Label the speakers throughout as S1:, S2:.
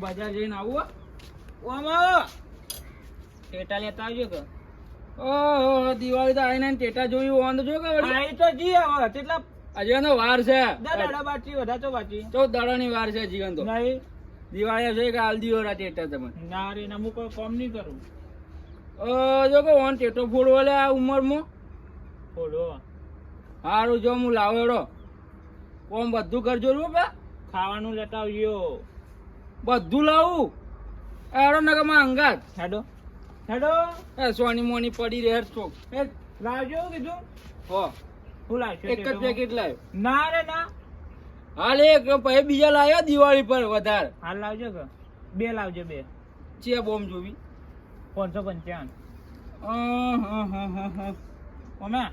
S1: બજાર જઈને આવું.
S2: ઓમાં ટેટા લેતા આવજો કે.
S1: ઓહો દિવાળી તો આવીને ટેટા જોયું તો જો કે.
S2: આઈ તો જી હવે કેટલા
S1: વાર છે.
S2: દાડા તો
S1: દાડાની વાર છે જીવન તો.
S2: નહીં.
S1: દિવાળી છે કે હાલ દિવાળા ટેટા તમે.
S2: ના રે ના હું કોઈ કામ નહીં કરું.
S1: અ, જો કે ઓન ટેટો ફોડવો લે આ ઉંમરમાં.
S2: ફોડો.
S1: હારું જો હું લાવો એડો. કોમ બધું કરજો રૂ
S2: ખાવાનું લેતા આવજો.
S1: બધું લાવું. હેડો નગરમાં અંગાત.
S2: હેડો. હેડો.
S1: એ સોની મોની પડી રહે છો
S2: એ લાવજો કીધું.
S1: હો.
S2: હું લાવશો
S1: એક જ પેકેટ લાવ્યો
S2: ના રે ના.
S1: હાલ એક પછી બીજા લાવ્યા દિવાળી પર વધારે.
S2: હાલ લાવજો કે. બે લાવજો બે.
S1: ચે બોમ્બ જોવી?
S2: પાંચસો પંચાવન.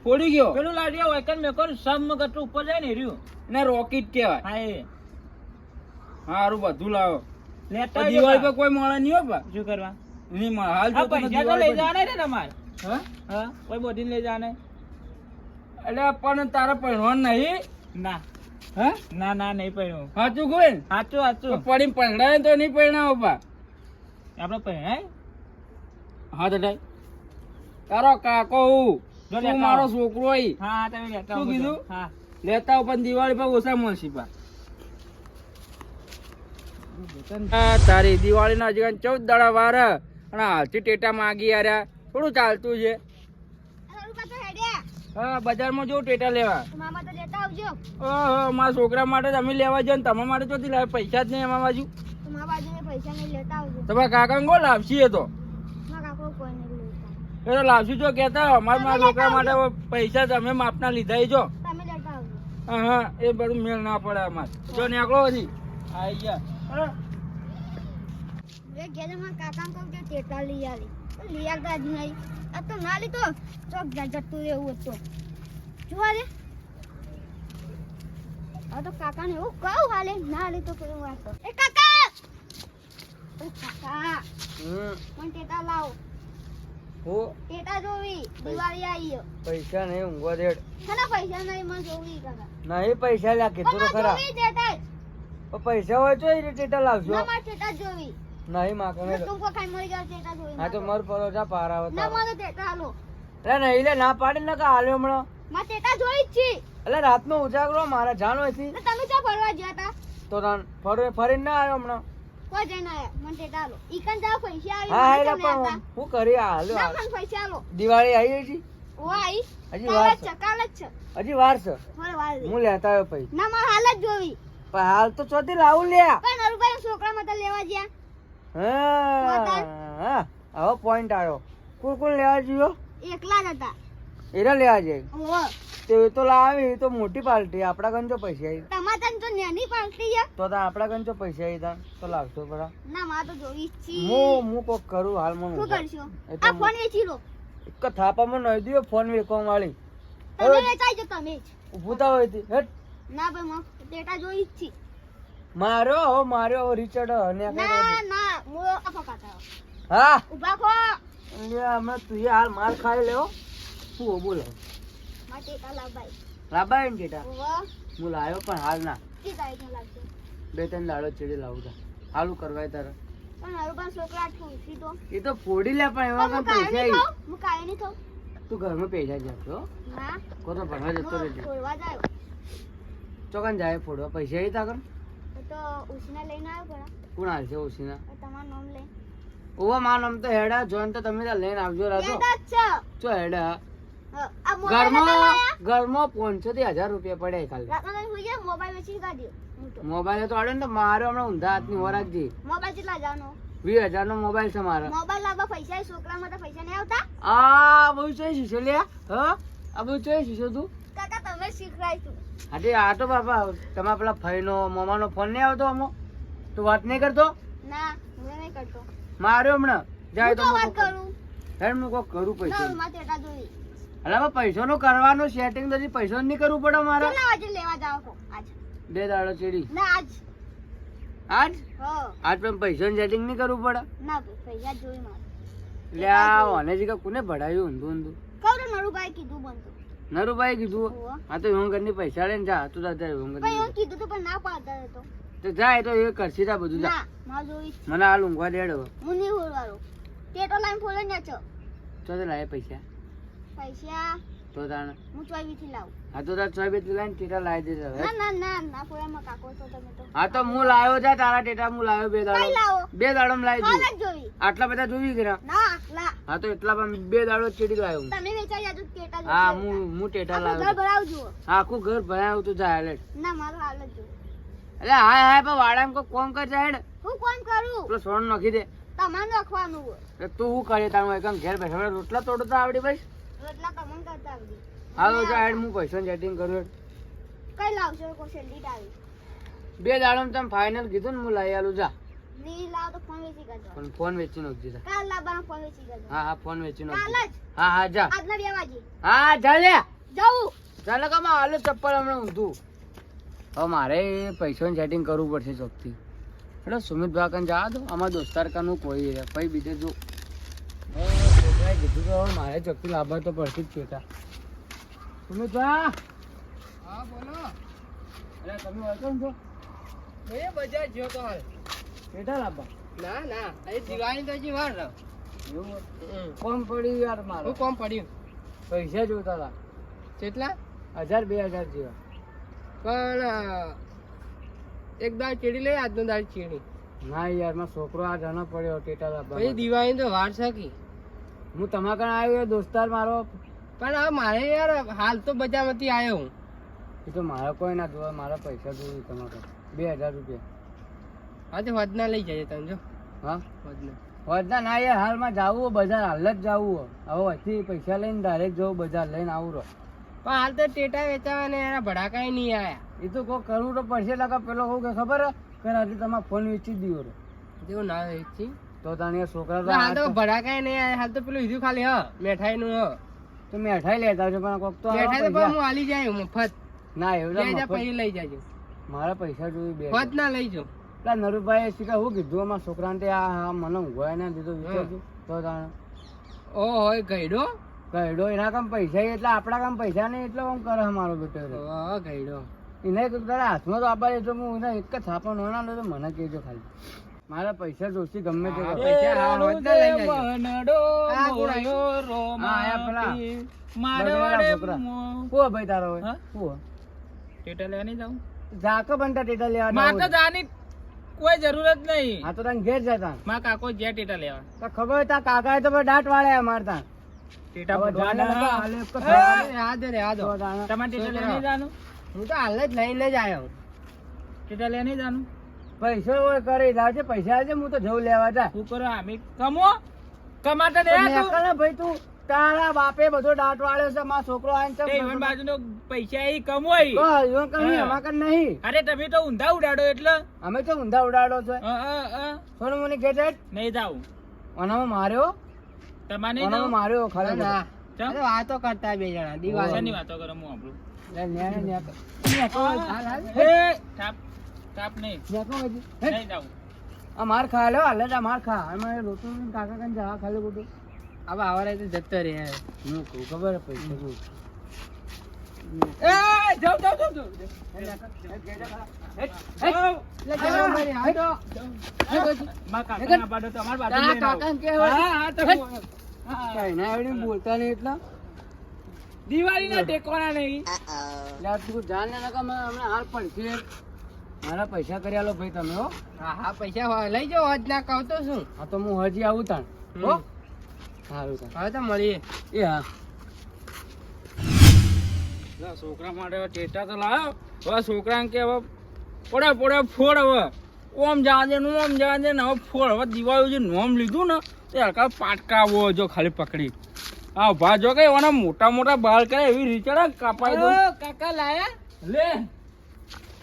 S1: ફોડી ગયો?
S2: પેલું લાવજો વેકન મેકન સમ કટુ ઉપર જાય ને રહ્યું
S1: ને રોકેટ કહેવાય.
S2: હા એ.
S1: સારું બધું લાવો.
S2: લેતા
S1: દિવાળી પર કોઈ મળે નહીં હોય
S2: શું કરવા?
S1: નહીં મળે હાલ તો
S2: પૈસા તો લઈ જવાના ને તમારે
S1: હા?
S2: હા? કોઈ બોધીને લઈ જવાના?
S1: એટલે પણ તારે પહેરવાનું નહીં?
S2: ના.
S1: હા?
S2: ના ના નહીં પહેરવું.
S1: સાચું કોઈ
S2: સાચું સાચું.
S1: પડી પહેરાય તો નહીં પહેરણા બા.
S2: આપણે પહેરાય?
S1: હા તો તારો કાકો હું. મારો છોકરો
S2: હા તમે લેતા
S1: શું કીધું?
S2: હા.
S1: લેતા પણ દિવાળી પર ઓછા મળશે પા તારી દિવાળી ના હજી ચૌદ દાડા વાર અને હાલથી ટેટા માગી આર્યા થોડું ચાલતું છે. હા બજારમાં જો ટેટા લેવા. ઓહો મારા છોકરા માટે અમે લેવા જઈએ તમારા માટે લાવે પૈસા જ નહીં એમાં બાજુ. તમારા કાકા કોણ લાવશી એ તો? એ તો લાવશી જો કેતા અમારા મારા છોકરા માટે પૈસા તમે માપના લીધા જો. હા હા એ બધું મેળ ના પડે અમારે. જો નીકળો હજી. આવી ગયા.
S3: એ ઘેર મારા કાકા કહું કે ટેટા લઈ આવી. લઈ આવતા જ નહીં. આ તો ના લીધો. ચોક જતું રહેવું હતું. જોવા દે. આ તો કાકાને એવું કહું હાલે. ના લીધો પેલું વાતો. એ કાકા! એ કાકા!
S1: હમ.
S3: મને ટેટા લાવો.
S1: હું.
S3: ટેટા જોવી. દિવાળી આવી
S1: પૈસા નહીં ઊંઘવા દેડ.
S3: ખાના પૈસા નહીં મને જોવી કાકા.
S1: નહીં પૈસા લાગે તો ખરા.
S3: જોવી ટેટા જ.
S1: પણ પૈસા હોય તો એ ટેટા લાવજો.
S3: ના મારે ટેટા જ જોવી.
S1: નહીં માં હા તો
S3: મારે.
S1: પરો જા પાર આવે
S3: ના મને ટેટા
S1: નહીં લે ના પાડી ને કા હાલ્યો હમણાં.
S3: માં ટેટા જોઈ જ છે.
S1: એટલે રાતનો ઉજાગરો મારા જાણ હોયથી
S3: ને તમે ચા ફરવા ગયા
S1: તો? તાન ફરી ફરીને ના આવ્યો હમણાં.
S3: કોઈ જઈને આયા મને ટેટા હાલો ઈકન જા પૈસા આવી
S1: હા એટલે પણ હું કરી આ હાલ્યો
S3: ના મને પૈસા હાલો
S1: દિવાળી આવી છે હજી વાર
S3: છે. કાલ જ છે.
S1: છે? હજી વાર છે. હું લેતા આવ્યો પછી
S3: ના મારે હાલ જ જોવી.
S1: પણ હાલ તો ચોથી લાવું લ્યા.
S3: પણ નરુભાઈ છોકરા માટે લેવા ગયા
S1: હા હા હવે પોઈન્ટ આવ્યો કોણ કોણ લેવા જોયો?
S3: એકલા જ હતા.
S1: એરા લેવા જાય તે તો લાવી તો મોટી પાર્ટી આપડા ગંજો પૈસા આવી
S3: તમારે તો નાની પાર્ટી છે.
S1: તો આપણા ગંજો પૈસા આવી તા તો લાવશો બરા
S3: ના મા તો જોઈ છી.
S1: હું હું કોક કરું હાલ મને
S3: શું કરશો? આ ફોન વેચી લો.
S1: એક થાપામાં નહીં દીયો ફોન વેચવા વાળી
S3: તમે વેચાઈ જો તમે જ.
S1: ઊભું હોય હેટ.
S3: ના ભાઈ મને ટેટા જોઈ જ છે.
S1: મારો માર્યો હવે રીચર્ડ અને
S3: ના ના મો આખો કાતા
S1: હા?
S3: ઊભા કો
S1: લે અમે તું એ હાલ માર ખાઈ લેવો તું બોલે.
S3: માટે કા લાભાઈ
S1: લાબાય ને
S3: ઓહો
S1: હું લાવ્યો પણ હાલ ના.
S3: કે તારીખે લાગશે
S1: બે ત્રણ દાડો ચડી લાવું તા હાલું કરવાય તારે.
S3: પણ હવે પણ છોકરા ઠૂસી તો
S1: એ તો ફોડી લે પણ એવા
S3: પણ
S1: પૈસા આવી
S3: હું કાંઈ નહીં ખાઉં
S1: તું ઘરમાં પૈસા જતો ભણવા જતો
S3: હું
S1: રહેજે.
S3: જાયો
S1: ચોકન જાય ફોડવા. પૈસા આવી તાકર
S3: તો ઉસને લઈને આવ્યો પરા
S1: કોણ હાલશે ઓછીના
S3: તમારું નામ લઈ.
S1: ઓવા માન નામ તો હેડા. જોન તો તમે લઈને આવજો રાતો
S3: યાદ જ છે.
S1: ચો હેડા. ઘરમાં ઘરમાં પાંચસો થી હજાર રૂપિયા પડે ખાલી.
S3: મોબાઈલ વેચી કાઢ્યો તો
S1: મોબાઈલ તો આડે ને તો મારે હમણાં ઊંધા હાથની વરાગજી
S3: મોબાઈલ કેટલા જાનો
S1: વીસ હજાર નો મોબાઈલ છે મારા.
S3: મોબાઈલ લાવવા પૈસા છોકરા માટે પૈસા નહીં આવતા?
S1: આ બહુ ચોઈ શીશો લે હ? આ બહુ ચોઈ શીશો તું.
S3: તમે શીખવાય
S1: આજે આ તો બાપા તમારા પેલા ભાઈનો મામાનો ફોન નહીં આવતો અમો તું વાત નહીં કરતો?
S3: ના હું નહીં કરતો.
S1: માર્યો હમણાં? જાય તો
S3: વાત કરું.
S1: હેડ હું કોક કરું પૈસા
S3: માથે ટા જોઈ
S1: એટલે પૈસો નું કરવાનું સેટિંગ તો પૈસો નહીં કરવું પડે મારા.
S3: વાગે લેવા જાવ આજ.
S1: બે દાડો ચડી.
S3: ના આજ.
S1: આજ?
S3: હો.
S1: આજ પણ પૈસા સેટિંગ નહીં કરવું પડે?
S3: ના ભાઈ પૈસા જ જોઈ મારે.
S1: એટલે આ ઓનેજી કા કોને ભડાયું ઊંધું ઊંધું?
S3: કહું તો નરુભાઈ કીધું બનતું
S1: નરુભાઈ કીધું. આ તો હું ની પૈસા લઈને જા તું
S3: એવું કીધું તું પણ ના પાડતા હતો
S1: તો. જાય તો એ કરશે તા બધું જા. મને આ લુંગવા દેડો.
S3: હું નહીં તે તો લાઈન ફોલે ને છો
S1: તો લાય પૈસા.
S3: પૈસા?
S1: તો તાણ.
S3: હું ચોવીથી લાવું.
S1: હા તો તાર છ બે ટેટા લાવી દે
S3: ના ના ના ના ફોડામાં કાકો છો તમે તો.
S1: હા તો હું લાવ્યો છે તારા ટેટા હું લાવ્યો બે દાડો. બે દાડો લાવી દઉં. આટલા બધા
S3: ના આટલા
S1: હા તો એટલા પણ બે દાડો ચીડી લાવ્યો
S3: તમે વેચાઈ જાજો ટેટા
S1: હા હું હું ટેટા
S3: આખું ઘર ભરાવજો
S1: આખું ઘર ભરાયું તું જાય અરે
S3: ના મારું હાલ જો
S1: એટલે હાય હાય પણ વાડામાં કોઈ કોમ કર જાય
S3: હું કોમ કરું?
S1: પેલો સોન નાખી દે.
S3: તમારે નાખવાનું
S1: તું શું કરે તારું એકમ ઘેર બેઠા રોટલા તોડો તો આવડી ભાઈ?
S3: રોટલા તમને
S1: હા તો જા હેડ હું પૈસા સેટિંગ કરું.
S3: કઈ લાવશો કોઈ શેરડી આવી?
S1: બે દાડો તમે ફાઇનલ કીધું ને હું લઈ આલું જા.
S3: નહીં લાવ તો ફોન વેચી કરજો
S1: પણ ફોન વેચી નાખજે.
S3: કાલ લાવવાનો ફોન વેચી ગયો
S1: હા હા ફોન વેચી
S3: કાલ જ?
S1: હા હા જા.
S3: આજના બે વાગે.
S1: હા જા લે.
S3: જવું
S1: ચાલો કે માં હાલો ચપ્પલ હમણાં ઊંધું. હવે મારે પૈસાનું સેટિંગ કરવું પડશે ચોકથી. એટલે સુમિત ભાકન જવા દો. આમાં દોસ્તાર કાનું કોઈ પછી બીજે જો કીધું તો હવે મારે ચોકથી લાવવા તો પડતી જ જોતા સુમિત ભા
S2: હા બોલો.
S1: અરે તમે welcome છો
S2: એ બજાર જ્યો તો હાલ.
S1: પેટા લાભા
S2: ના ના એ દિવાળી તો હજી વાર રહો.
S1: એવું કોમ પડ્યું યાર મારું.
S2: કોમ પડ્યું?
S1: પૈસા જોતા હતા.
S2: કેટલા?
S1: હજાર બે હજાર જેવા.
S2: પણ એક દાળ ચીડી લઈ આજનો દાળ ચીડી
S1: ના યાર મારો છોકરો આ જાનો પડ્યો ટેટા
S2: પછી દિવાળી તો વાર છે કી?
S1: હું તમારા કણ આવ્યો દોસ્તાર મારો.
S2: પણ હવે મારે યાર હાલ તો બજારમાંથી આવ્યો હું.
S1: એ તો મારા કોઈ ના જોવા મારા પૈસા જોયું તમારે બે હજાર રૂપિયા.
S2: હા તો વધના લઈ જઈએ તમે જો.
S1: હા?
S2: વધના
S1: વધના ના યાર હાલમાં જાવું બજાર હાલ જ જાવું હવે વચ્ચે પૈસા લઈને ડાયરેક્ટ જવું બજાર લઈને આવું રહો.
S2: પણ હાલ તો ટેટા વેચાવા ને એના ભડાકાય નહીં આયા.
S1: એ તો કોઈ કરવું તો પડશે લગા પેલો કહું કે ખબર? કે આજે તમારે ફોન વેચી દીધો રે
S2: જેવું ના વેચી?
S1: તો એ છોકરા તો
S2: હાલ તો ભડાકાય નહીં હાલ તો પેલું લીધું ખાલી હ મેઠાઈ નું હ.
S1: તો મેઠાઈ લેતા આવજો પણ કોક તો
S2: મેઠાઈ તો પણ હું હાલી જાય મફત.
S1: ના એવું મફત.
S2: પછી લઈ જાજો.
S1: મારા પૈસા જોઈ બે
S2: મફત ના લઈ
S1: પેલા નરુભાઈ શીખા હું કીધું અમારા છોકરાને તે આ મને ઊંઘવાય ના દીધો વિચારજો. તો તાણે
S2: ઓ હોય ગઈડો
S1: ગઈડો એના કામ પૈસા એટલે આપણા કામ પૈસા નહીં એટલે આમ કરે મારો બેટો.
S2: ઓ ગઈડો
S1: એને કીધું હાથમાં તો આપવા એટલે હું એક જ થાપણ ના લો તો મને કહેજો ખાલી. મારા પૈસા જોશી ગમે તે
S2: પૈસા હા, વધ લઈ જાજો. આ કોણ
S1: હા, આયા પેલા. બગડેલા છોકરા. ભાઈ તારો હોય.
S2: હા? ટેટા લેવા નહીં જાઉં?
S1: જાકો બનતા ટેટા લેવા
S2: મારે તો જાની કોઈ જરૂરત નહીં.
S1: હા તો તને ઘેર જતા
S2: મારા કાકો જ્યાં ટેટા લેવા.
S1: તો ખબર તા કાકા તો દાંત વાળે મારતા
S2: ટેટા
S1: જ થવાનું.
S2: યાદ રે યાદ તમારે ટેટા લેવા નહીં જાનું? હું તો હાલ જ લઈને જ આવ્યો ટેટા લેવા નહીં જાનું?
S1: પૈસો હોય કરી લાવજે પૈસા આવજે હું તો જવું લેવા જા.
S2: શું કરો આમે? કમો? કમાતા દે તું.
S1: ભાઈ તું તારા બાપે બધો દાંત વાળ્યો છે મારો છોકરો આઈને છે
S2: ઈવન બાજુનો પૈસા એ કમોય
S1: કહો, ઈવન
S2: હા.
S1: અમાર કઈ નહીં.
S2: અરે તમે તો ઊંધા ઉડાડો એટલે.
S1: અમે તો ઊંધા ઉડાડો છે.
S2: અ, અ,
S1: સોનું મને કે જાય
S2: નહીં જાવ
S1: ઓનો માર્યો?
S2: તમારે ઓનો
S1: માર્યો ખરે
S2: ના, અરે
S4: વાતો કરતા બે જણા દિવાળી
S2: વાતો કરો હું આપણું
S1: લે, લે લે. હાલ, હાલ.
S2: હે તાપ તાપ નહીં.
S1: એટલા દિવાળી
S2: નહીં જાવું
S1: આ માર ખા હાલે આ માર ખા. ને કાકા કન જા ખાલી
S4: હવે તો જતો
S1: હું કહું ખબર પૈસા.
S2: એ
S1: ના બોલતા નહીં એટલા.
S2: દિવાળીના ટેકવાના નહીં.
S1: જાન આ તું જાણ ને હાલ પણ છે મારા પૈસા કરી આલો ભાઈ તમે હો.
S4: હા હા પૈસા લઈ જાઓ હજ ના કહો તો શું?
S1: હા તો હું હજી આવું તાણ હો. સારું તાણ.
S4: હવે તો મળીએ.
S1: એ હા.
S2: છોકરા માટે ટેટા તો લાવ્યો હવે છોકરાને કે હવે પડે પડે ફોડ હવે. ઓમ જાજે નું ઓમ જાજે ને હવે ફોડ. હવે દિવાળી જે નોમ લીધું ને તે હલકા પાટકા આવો જો ખાલી પકડી. હા ભા જો કે એના મોટા મોટા બાલ કરે એવી રીતે કાપાઈ દો
S4: કાકા લાયા?
S2: લે.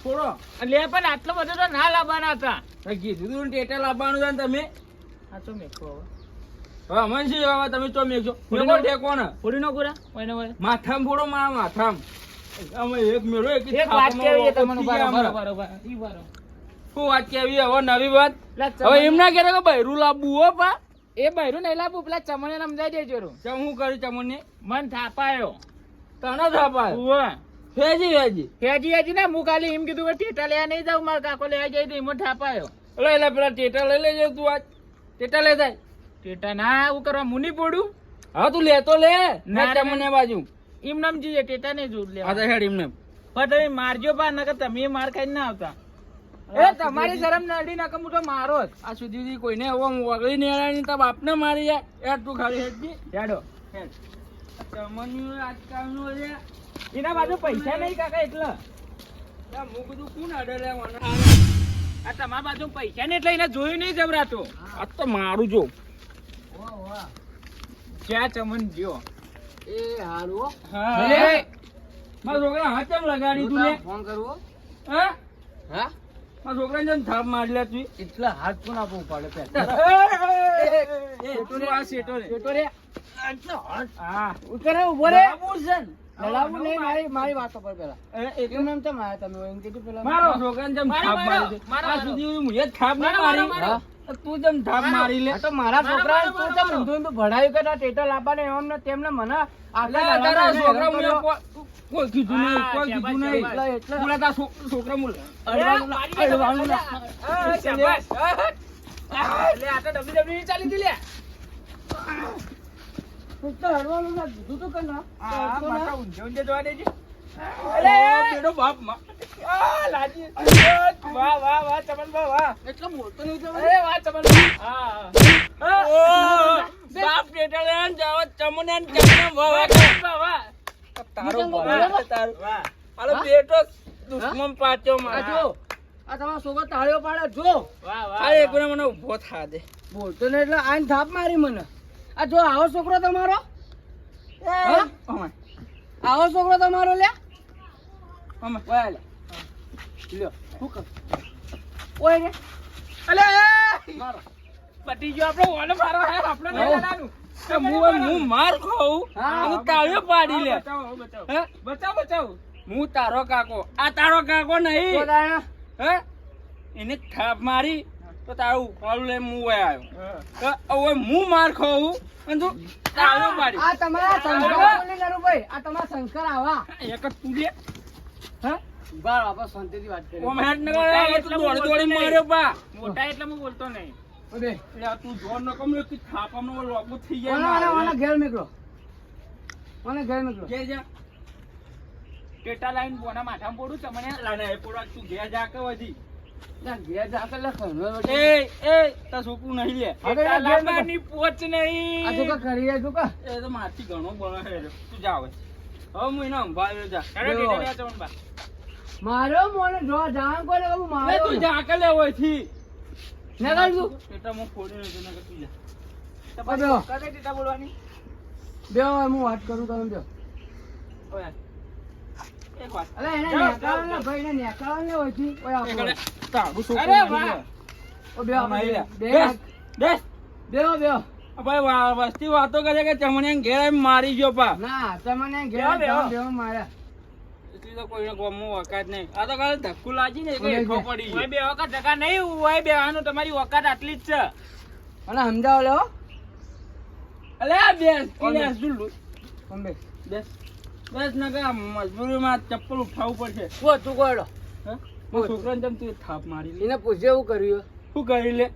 S2: છોડો.
S4: લે પણ આટલો બધો તો ના લાવવાના હતા.
S2: કીધું તું ટેટા લાવવાનું છે ને તમે.
S4: આ તો મેખો હવે
S2: અમને શું હવે તમે ચો મેકજો મેકો ટેકો ને.
S4: ફોડી નો પૂરા ઓય ઓય.
S2: માથામ ફોડો મારા માથામ. અમે એક મેળો એક
S4: એક વાત કેવી તમને બરાબર બરાબર ઈ બરાબર
S2: શું વાત કેવી હવે નવી વાત. હવે એમ ના કહેતા કે બૈરું લાવવું હો પા.
S4: એ બૈરું નહીં લાવવું પેલા ચમણે સમજાઈ દેજો
S2: હું કર્યું ચમન ને
S4: મન થાપાયો.
S2: તને થાપાય. હેજી હેજી
S4: હેજી હેજી ને હું ખાલી એમ કીધું કે ટેટા લેવા નહીં જાઉં મારા કાકો લેવા જાય તો એમાં ઠાપાયો
S2: એટલે એટલે પેલા ટેટા લઈ લેજો તું આજ. ટેટા લે જાય.
S4: ટેટા ના એવું કરવા મુની પડું?
S2: હા તું લેતો લે.
S4: ના.
S2: તમને બાજુ?
S4: એમ નામ જોઈએ ટેટા નહીં
S2: હા
S4: લેવા
S2: તો હેડ એમને
S4: પણ તમે મારજો પા નકર તમે માર ખાઈ ના આવતા. એ તમારી શરમ નડી નકર હું તો મારો જ.
S2: આ સુધી સુધી કોઈને હવે વગડી ને એળાની તાર બાપને મારી જાય. યાર તું ખાલી હેડ
S4: હેડો.
S2: હેડ. તમને આજકાલનું છે.
S4: એના બાજુ પૈસા નહીં કાકા એટલે.
S2: હું બધું કોણ અડે
S4: આ તમારા બાજુ પૈસા ને એટલે એને જોયું નહીં જબરાતો.
S2: આ તો મારું જો.
S1: વાહ વાહ.
S4: ચમન જ્યો
S1: એ હારું હા.
S4: લે.
S2: મારા છોકરા હાથ કેમ લગાડી તું
S1: હું
S2: લે?
S1: તારે ફોન કરવો
S2: હા?
S1: હા?
S2: મારા છોકરાને જેમ થાપ મારી લે તું.
S1: એટલા હાથ કોણ આપવું પડે
S2: આ રે?
S1: રે?
S2: હા.
S1: ઉતરે ઊભો રે.
S2: બાબુ છે.
S1: લડાવું નહીં મારી મારી વાતો પર પેલા.
S2: એ
S1: એમ તેમ આયા તમે એમ કીધું પેલા
S2: મારો છોકરાને જેમ થાપ
S4: મારી.
S2: મારો. સુધી હું થાપ ના
S4: મારી.
S2: તું જેમ થાપ મારી લે.
S1: તો મારા છોકરા તું
S4: મારો,
S1: ઊંધું ઊંધું ભણાવ્યું કે ના ટેટર લાવવાને એમને તેમને મને આટલા
S2: તારા છોકરા મને કોઈ- કીધું નહીં કોઈ કીધું નહીં.
S1: એટલે એટલે
S2: બોલા તારા છોકરા મુલ
S1: અડવાનું અડવાનું ના.
S4: લે આ તો WWE ચાલી હતી લે.
S1: તું તો ના, કીધું તું કે
S4: આ માતા ઊંધે ઊંધે જોવા દેજે.
S2: અલે બાપમાં.
S4: આ લાજી વાહ વાહ વાહ ચમન વાહ વાહ.
S1: એટલો મોટો નહીં થયો.
S4: અરે વાહ ચમન હા.
S2: ઓ બાપ બેટા લે જાવ ચમને ને ચમને વાહ
S4: વાહ વાહ.
S2: તારો
S1: બીજા
S2: તારો.
S4: વાહ.
S2: હાલો બેટો દુશ્મન પાછો
S1: આ આ તમારો છોકરો તાળીઓ પાડે. જો.
S4: વાહ વાહ
S2: આ એક મને ઊભો થા દે.
S1: બોલતો ને એટલે આઈને થાપ મારી મને. આ જો આવો છોકરો તમારો? આવો છોકરો તમારો લે. લ્યો શું કર? ઓય રે.
S4: અલે પટી ગયો આપણો ઓને મારો હે આપણે નહીં
S1: આવો.
S2: હું હું માર ખાઉં?
S1: હા,
S2: તાળીઓ પાડી લે.
S4: હા, બચાવો. બચાવો બચાવ બચાવ.
S2: હું તારો કાકો. આ તારો કાકો નહીં. હે? એને થાપ મારી. તો તારું ઉપાડું લઈને હું વહી આવ્યો. તો હવે હું માર ખાઉં અને તું તાળીઓ પાડી.
S1: આ તમારા શંકર બોલી ભાઈ આ તમારા શંકર આવા.
S2: એક જ તું લે.
S1: હે? બાર આપણે શાંતિથી વાત કરી
S2: ઓમ હેડ ન કરે હવે દોડી દોડી માર્યો બા
S4: મોટા એટલે હું બોલતો નહીં.
S2: તું જોર ન કમ લે થાપમ નો લોગો થઈ જાય
S1: ઘેર નીકળો. ઘેર નીકળો.
S2: ઘેર જા.
S4: ટેટા લાઈન બોના માથામાં પોડું તમને
S2: લાને એ પોડા તું ઘેર જા કે વધી. મારથી ઘણો તું હવે. હું એને જા.
S4: ચમનબા.
S1: મારો મોને જો જાણ કોને કહું
S2: લે
S1: મારો?
S2: તું જા કે લે
S1: તું.
S2: હું તું જા.
S4: બોલવાની?
S1: બે હું વાત કરું તમે બે
S2: ઓય
S1: એને ઓય આપો
S4: અરે વાહ.
S1: ઓ બેહો
S2: આમાં આઈ લે.
S1: બે
S2: બેસ બેસ.
S1: બેહો બેહો.
S2: ભાઈ વસ્તી વાતો કરે કે તમને ઘેર મારી ગયો પા.
S1: ના તમને ઘેર
S4: બેહો,
S1: માર્યા
S2: એટલી તો કોઈને ગમો વકાત નહીં. આ તો કાલે ધક્કું લાગી ને એટલે પડી
S4: ઓય બે વખત ધક્કા નહીં ઓય બેવાનું તમારી ઓકાત આટલી જ છે.
S1: અને સમજાવો લો હો
S2: અલે બેસ. બેસ બેસ. બેસ નકર મજબૂરીમાં ચપ્પલ ઉઠાવવું પડશે.
S1: ઓ તું કોયડો
S2: હે? છોકરાને જેમ તું થાપ મારી
S1: એને પૂછે એવું કર્યું
S2: શું કરી લે?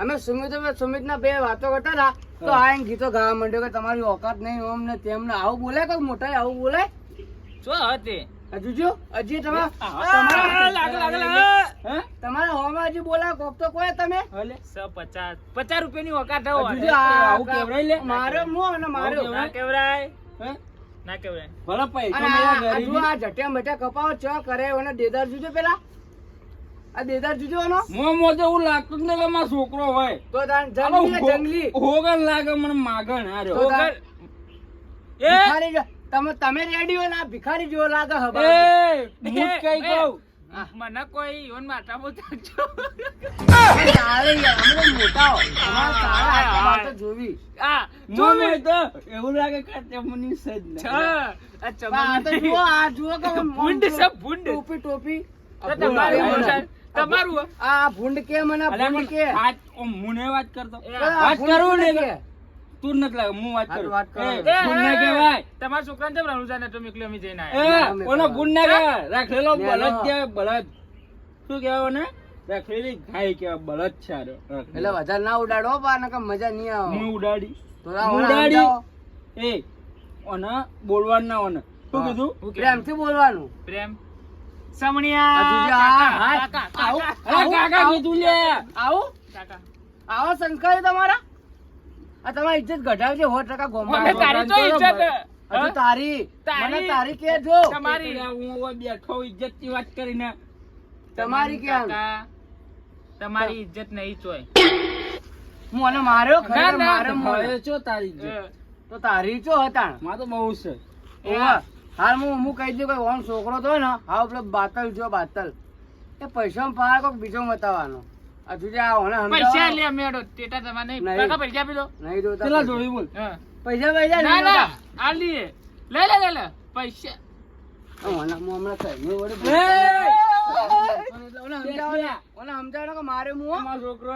S1: અમે સુમિત સુમિત ના બે વાતો કરતા હતા. તો આ ગીતો ગાવા માંડ્યો કે તમારી ઓકાત નહીં ઓમ ને તેમને આવું બોલે કે મોટા આવું બોલે?
S4: શું હતી
S1: હજુ જો હજી તમે તમારા હોમાં હજી બોલા કોક તો કોઈ તમે?
S4: પચાસ પચાસ રૂપિયાની ઓકાત
S2: આવું લે?
S1: મારો મો અને મારો.
S4: કેવરાય.
S2: હે?
S4: ના કેવરાય
S2: ભલે પૈસા
S1: અને
S2: મેળા
S1: આ- આ
S2: ગરીબી.
S1: જુઓ આ જટિયા મટિયા કપાવો ચ કરે અને દેદાર જુજો પેલા. આ દેદાર જુજો એનો
S2: મોં મોં તો એવું લાગતું જ કે મારો છોકરો હોય.
S1: તો તાન જંગલી જંગલી.
S2: હોગન લાગે મને માગણ આ રહ્યો.
S1: તો
S4: એ!
S1: તમે તમે રેડી હોય ને આ ભિખારી જેવો લાગે હવે
S2: એ હું કઈ કહું.
S4: મને કોઈ ઈવન માથા બોલતા
S1: તારે યાર, મોટા હો. તમારે જોવી.
S4: આ
S2: મને તો એવું લાગે કે ચમની સજ
S4: છ
S2: નહીં.
S4: આ
S1: પણ તો
S4: ચમન
S1: આ જુઓ કે
S4: ભૂંડ છે ભૂંડ.
S1: ટોપી ટોપી.
S4: તમારું
S1: ભૂંડ
S4: બોલતા-
S1: કે મને.
S4: તમારું
S1: આ ભૂંડ કે મને? ભૂંડ કે?
S2: આજ મુને વાત કરતો. વાત કરું ને
S1: કે?
S2: લાગતું નથી લાગે હું વાત કરું.
S1: વાત કરો.
S2: એ,
S1: એ,
S2: ગુણ ના કહેવાય.
S4: તમારા છોકરાને કેમ રણુજા નતો મોકલ્યો જઈને
S2: એ, ઓનો ગુણ ના કહેવાય. રાખેલો બળદ કહેવાય બળદ. શું કહેવાય ને રાખેલી ગાય કહેવાય બળદ છે
S1: એટલે વધારે ના ઉડાડો બા નકર મજા નહીં આવે.
S2: હું ઉડાડી
S1: સમજાવો.
S2: એ ઓના બોલવાનું ના ઓને. શું કીધું?
S1: પ્રેમથી બોલવાનું.
S4: પ્રેમ. સમણિયા કાકા,
S1: હા,
S4: કાકા,
S1: આવું,
S4: કાકા,
S2: અરે કાકા કીધું લે.
S1: આવું.
S4: કાકા.
S1: આવા સંસ્કાર તમારા. આ તમારી ઇજ્જત ઘટાડશે સો ટકા ગોમા
S4: અમે તારી તો ઇજ્જત.
S1: હજુ તારી. મને તારી કે જો.
S4: તમારી.
S2: હું બેઠો ઇજ્જતની વાત કરીને.
S1: તમારી કે
S4: કાકા, તમારી ઇજ્જત નહીં ચોય
S1: મને માર્યો ખરે મારે.
S2: હવે ચો તારી
S1: તો તારી ચો હતા
S2: માં તો બહુ છે.
S1: હાલ હું હું કહી દઉં કે ઓમ છોકરો તો ને હા પેલો બાતલ જો બાતલ. એ પૈસા પાર કોક બીજો બતાવવાનો હજુ જે આ ઓને
S4: પૈસા લે મેડો ટેટા તમારે નહીં. કાકા પૈસા પીલો
S1: નહીં જોતા
S2: પેલા જોઈ બોલ.
S1: પૈસા પૈસા
S4: ના ના આ લે. લે લે લે પૈસા.
S1: આ ઓને હમણાં કહ્યું વળી ઓને સમજાવો ઓને સમજાવો કે મારે હો.
S2: અમારો છોકરો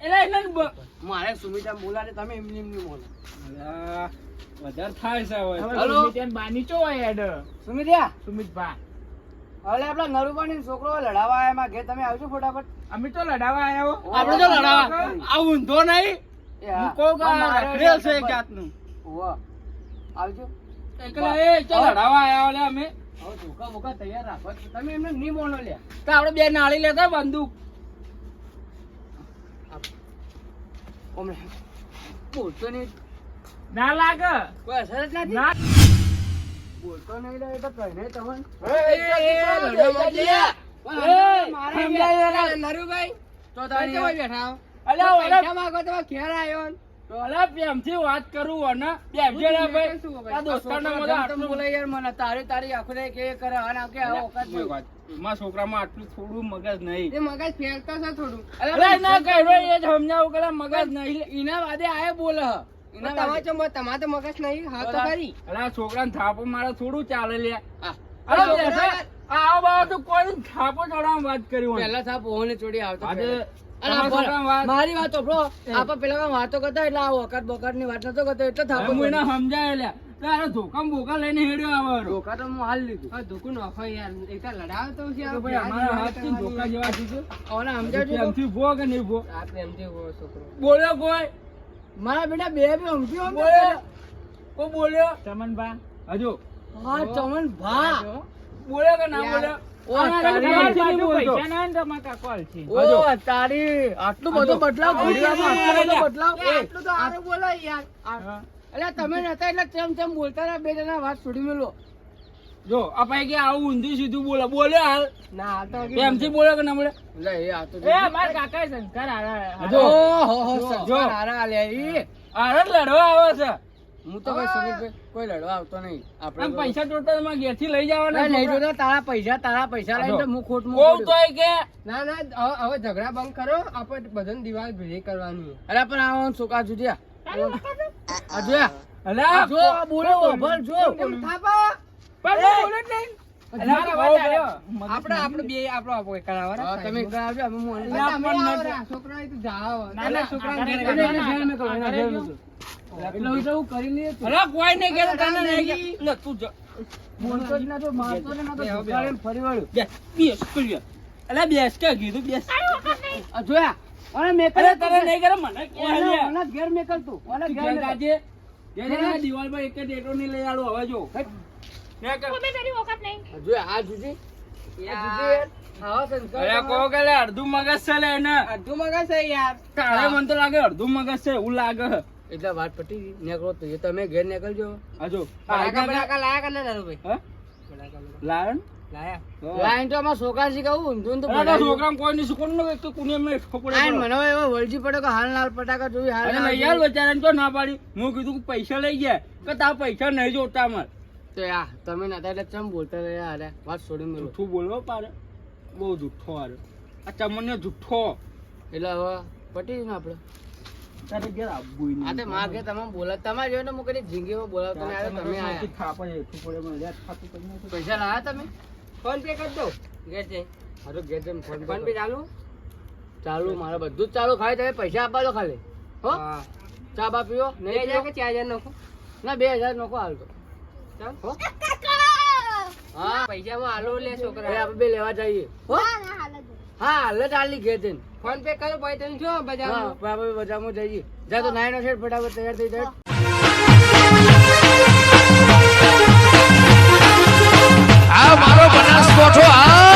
S2: એટલે એને જ બ-
S1: મારે સુમિતા બોલાવે તમે એમની એમની બોલો.
S2: અલા, થાય છે હવે.
S1: હવે
S4: હલો સુમિત બાની ચો હોય હેડ.
S1: સુમિત્યા?
S4: સુમિત ભા.
S1: આપડા નરુબાની છોકરો લડાવા આયા એમાં. ઘેર તમે આવજો ફટાફટ.
S4: અમે તો લડાવા આયા હો.
S2: આપણે તો લડાવા. આ ઊંધો નહીં.
S1: હું
S2: કહું કે આ
S1: આ મારે
S2: રખડેલ છે
S1: ડબ્બા.
S2: જાતનું.
S1: હોવે. આવજો.
S2: એકલા એ ચાલ. લડાવા આયા ઓલે અમે.
S1: હવે ધોકા બોકા તૈયાર રાખો તમે એમને નહીં બોલો લ્યા.
S2: તો આપણે બે નાળી લેતા બંદૂક
S1: ઓમે બોલતો નહીં
S4: ના લાગે
S1: કોઈ અસર જ નથી બોલતો નહીં લે, તો કઈ નહીં તમને
S2: એ,
S1: મારે
S2: સમજાય
S1: ઘેર-
S2: યાર.
S1: નરુભાઈ તો તારી બેઠા
S2: અલ્યા ઓલે
S1: પૈસા માંગો ઘેર આવ્યો ને.
S2: તો પ્રેમથી વાત કરું અને પ્રેમથી ના ભાઈ આ દોસ્તારનો
S1: છોકરો
S2: બધો
S1: જેમ તેમ
S2: આટલું
S1: બોલે યાર મને તારી તારી આંખો ને કે કરે અને કે આવો ઓકાત નહીં.
S2: મારા છોકરામાં આટલું થોડું મગજ નહીં
S1: એ મગજ ફેરતો છે થોડું
S2: અલ્યા ના કહ્યું એ જ સમજાવું કે મગજ નહીં
S1: ઈના વાદે આયે બોલે હ.
S3: તમારે તો મગજ નહીં હા
S1: તો ખરી.
S2: છોકરાને થાપો મારે થોડું ચાલે લે
S1: આ.
S2: અરે
S1: આ
S2: બેઠા આ કોઈ થાપો ચડાવવાની વાત કરી
S1: પહેલા ને ઓહને ચોડી આવતો મારી વાતો બ્રો આપા પેલા વાતો કરતા એટલે આ વખત બકરની વાત નતો કરતો એટલે થાપો
S2: હું એને સમજાય લ્યા. તારે ધોકા બોકા લઈને હેડ્યો આવે
S1: ધોકા તો હું હાલ લીધું.
S3: ધોકું નાખો યાર એક લડાવ તો છે
S2: ભાઈ અમારા હાથથી ધોકા જેવા દીધું.
S1: ઓને સમજાવજો તો.
S2: ભો કે નહીં ભો
S3: આ પ્રેમથી હો છોકરો
S2: બોલ્યો કોઈ?
S1: મારા બેટા બે બે સમજી હો
S2: બોલ્યો? કોઈ બોલ્યો?
S4: ચમન ભા
S2: હજુ.
S1: હા ચમનભા.
S2: બોલ્યો કે ના. બોલ્યો?
S1: આરે બોલો તમે નતા એટલે તેમ તેમ બોલતા બે જણા વાત છોડી મેલો.
S2: જો આ ભાઈ કે આવું ઊંધું સીધું બોલે બોલ્યો હાલ.
S1: ના તો
S2: બોલ્યો કે ના બોલે?
S1: લે એ આ તો
S4: એ મારા કાકા સંસ્કાર હારા-
S2: જો.
S1: હો સંસ્કાર ઈ.
S2: લડવા આવે છે.
S1: હું તો કઈ સમીરભાઈ કોઈ લડવા આવતો નહીં આપણે
S2: પૈસા ટોટલમાં ઘેરથી લઈ જવાના
S1: નહીં જોતા તારા પૈસા તારા પૈસા લઈને તો હું ખોટ મૂકું
S2: તો કે
S3: ના ના હવે- ઝઘડા બંધ કરો આપણે બધાને દિવાલ ભેગી કરવાની
S1: અરે પણ આ છોકરા જુદિયા આ
S2: અલા
S1: જો બોલો ઓભર જો
S3: થાપા
S4: પણ હું નહીં. આપડે
S3: આપણે બે આપણો આપો કરાવવાના
S1: તમે કરાવજો અમે
S3: આવો છોકરા જાઓ
S4: ના,
S3: એટલે
S4: ના,
S3: છોકરાને
S4: આગળ
S3: ઘેર
S1: એટલે
S3: કરવાના.
S1: એને ઘેર મેં કહું, એને ઘેર મેં કહું. એટલે હું કરી લઈએ તું.
S2: કોઈ નહીં કે તને નહીં
S3: નહીં.
S2: લે તું
S1: બોલતો જ નતો, મારતો જ નતો,
S3: બે, બે.
S1: ધોકાડીને ફરી વળ્યો.
S2: બેસ બેસ કરી અલા બેસ કે કીધું બેસ
S1: જોયા ઓને મેકલ
S2: તને નહીં કરે મને કે
S1: ઓને- ઘેર મેકલ તું ઓને ઘેર
S2: ઘેર ઘેર દિવાલ પર એક ડેટો નહીં લઈ આલું હવે જો
S1: હેટ.
S2: ને કર.
S1: આ જોયા આ જુદી
S3: યાર.
S1: જુદી યાર. આવા સંસ્કાર
S2: અરે કહો કે અડધું મગજ છે લે એને
S3: અડધું મગજ છે યાર
S2: તારે મન તો લાગે અડધું મગજ છે એવું લાગે
S1: એટલે વાત પટી નીકળો તો એ તમે ઘેર નીકળજો.
S2: આજો
S3: બડાકા લાયા કે ના બડાકા
S2: લાયન
S3: લાયા
S1: તો અમારા છોકરા શીખવું ઊંધું તો
S2: અરે
S1: ભણાવ્યું.
S2: કોઈ નહીં શીખવાનું કે કુની એમને ખબર
S1: આઈને મને એવો વળજી પડ્યો કે હાલ લાલ પટાકા જોઈ હાલ
S2: અને
S1: ના
S2: બચારાને તો ના પાડી. હું કીધું કે પૈસા લઈ ગયા કે પૈસા નહીં જોતા
S1: તો યા તમે નતા એટલે ચમ બોલતા રહ્યા હારે? વાત છોડી મેં
S2: જૂઠું બોલવો પારે બહુ જુઠ્ઠો આરે આ ચમનને જુઠ્ઠો.
S1: એટલે હવે પટી ને આપણે
S2: તારે ઘેર આવું
S1: આ
S2: નહીં.
S1: તે માં કે તમે બોલા તમારે જોઈને હું કદી જિંદગીમાં બોલાવતો નહીં. આવ્યો તમે આયા.
S2: થાપા હેઠું પડે મને યાદ ખાતું કરી.
S1: પૈસા લાયા તમે?
S3: ફોન પે કરી દો ઘેર જઈ.
S1: હા તો ઘેર જઈને ફોન
S3: ફોન પે ચાલુ?
S1: ચાલુ મારે બધું જ ચાલુ. ખાલી તમે પૈસા આપવા દો ખાલી. હો? ચા બા પીવો? નહીં કે
S5: ચાર હજાર નાખો?
S1: ના બે હજાર નોખો હાલ તો. હો? હા
S5: પૈસામાં હાલો લે
S1: છોકરા. આપણે બે લેવા જઈએ. હો?
S3: ના ના હાલ જ
S1: હા હાલ ચાલી ઘેર જઈને
S5: ફોન પે કરો ભાઈ તને જો
S1: બજારમાં. ભાઈ બજારમાં જઈએ. જા તો નાઈનો શેઠ ફટાફટ તૈયાર થઈ જાય. આ મારો બનાસકોઠો આ